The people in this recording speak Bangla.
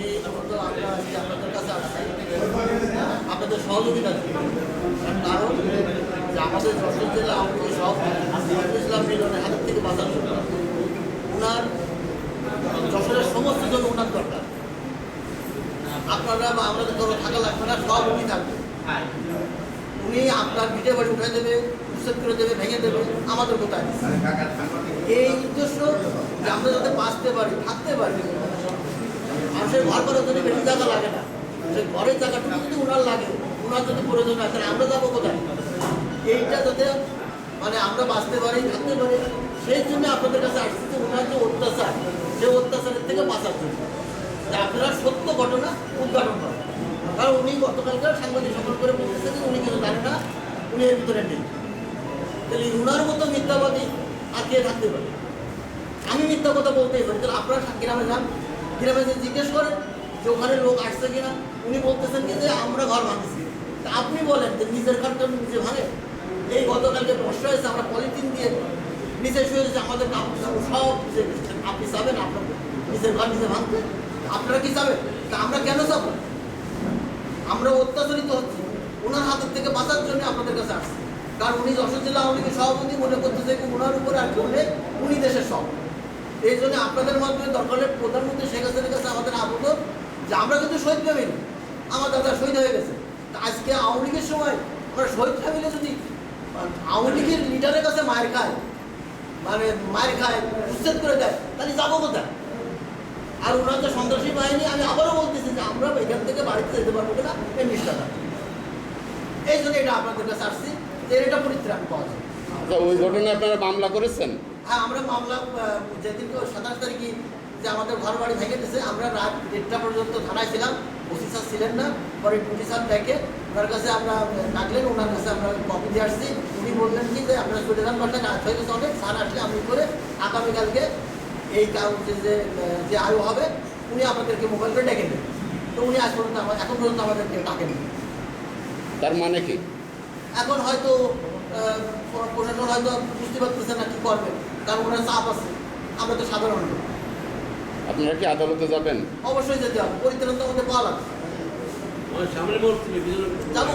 যে আজকে আপনাদের কাছে আসছি আপনাদের সহযোগিতা। কারণ আমাদের যশোর জেলা আমাদের সব ইসলাম মিলনের হাতের থেকে বাঁচার ওনার যশোরের সমস্ত জন ওনার দরকার। আপনারা বা আমাদের ধরো থাকা লাগবে না, সব উনি থাকবে। উনি আপনার ভিটে বাড়ি উঠে দেবে, উচ্ছেদ করে দেবে, ভেঙে দেবে, আমাদের কোথায়? এই উদ্দেশ্য যে আমরা যাতে বাঁচতে পারি, থাকতে পারি। মানুষের ঘর করার জন্য বেশি জায়গা লাগে না। সেই ঘরের জায়গাটুকু যদি ওনার লাগে ওনার যদি প্রয়োজন হয়, তাহলে আমরা যাব কোথায়? এইটা যাতে মানে আমরা বাঁচতে পারি, থাকতে পারি, সেই জন্য আপনাদের কাছে আসছি যে ওনার যে অত্যাচার, সেই অত্যাচারের থেকে বাঁচার জন্য। আপনারা সত্য ঘটনা উদ্ঘাটন করেন। কারণ উনি গতকালকে সাংবাদিক সম্মান করে বলতেছেন যে উনি কিন্তু জানেন না, উনি এর ভিতরে নেই। তাহলে উনার মতো মিথ্যাবাদী আর কে থাকতে পারে? আমি মিথ্যা কথা বলতেই পারি। তাহলে আপনারা গ্রামে যান গ্রামে যে জিজ্ঞেস করেন যে ওখানে লোক আসছে কিনা। উনি বলতেছেন কি যে, আমরা ঘর ভাঙছি তা আপনি বলেন যে, নিজের ঘরটা নিজে ভাঙে? এই গতকালকে বর্ষা হয়েছে, আমরা পলিথিন দিয়ে নিচে শুয়ে যে আমাদের কাপড় সব। আপনি যাবেন আপনার নিজের ঘর নিজে ভাঙতে। আপনারা কি যাবেন তা আমরা কেন যাব আমরা অত্যাচারিত হচ্ছি। ওনার হাতের থেকে বাঁচার জন্য আপনাদের কাছে আসছি। কারণ উনি যশোর জেলা আওয়ামী লীগের সভাপতি মনে করতেছে ওনার উপরে আর করলে উনি দেশের সব। এই জন্য আপনাদের মাধ্যমে দরকার হলে প্রধানমন্ত্রী শেখ হাসিনার কাছে আমাদের আবেদন যে আমরা কিন্তু শহীদ ফ্যামিলি, আমার দাদা শহীদ হয়ে গেছে। আজকে আওয়ামী লীগের সময় আমরা শহীদ ফ্যামিলি যদি, আওয়ামী লীগের লিডারের কাছে মায়ের খায় মানে মায়ের খায়, উচ্ছেদ করে দেয়, তাহলে যাব কোথায়? আর ওনার তো সন্ত্রাসী বাহিনী, আমি আবারও বলতেছি যে আমরা এখান থেকে বাড়িতে যেতে পারব কিনা এই নিষ্ঠাটা এই জন্য এটা আপনাদের কাছে আসছি, যে এর এটা পরিত্রাণ পাওয়া যায়। আচ্ছা ওই ঘটনায় আপনারা মামলা করেছেন? হ্যাঁ আমরা মামলা আহ, যেদিন সাতাশ তারিখে যে আমাদের ঘর বাড়ি ভেঙে দিয়েছে আমরা রাত দেড়টা পর্যন্ত থানায় ছিলাম ওসি স্যার ছিলেন না পরে ডিউটি স্যার ডেকে ওনার কাছে আমরা ডাকলেন ওনার কাছে আমরা কপি দিয়ে আসছি। উনি বললেন কি যে আপনারা চলে যান কাজ হয়ে গেছে অনেক স্যার আসলে আমি করে আগামীকালকে এই কাউ- যে যে, আয়ু হবে উনি আপনাদেরকে মোবাইল করে ডেকে নেবেন। তো উনি আজ পর্যন্ত আমার এখন পর্যন্ত আমাদেরকে ডাকেননি। তার মানে কি? এখন হয়তো প্রশাসন হয়তো বুঝতে পারতেছে না কি করবে কারণ ওনার চাপ আছে। আমরা তো সাধারণ আপনি আপনারা কি আদালতে যাবেন? অবশ্যই যেতে হবে। পরিত্রাণ তো আমাদের পাওয়া লাগবে। সামনে যাব।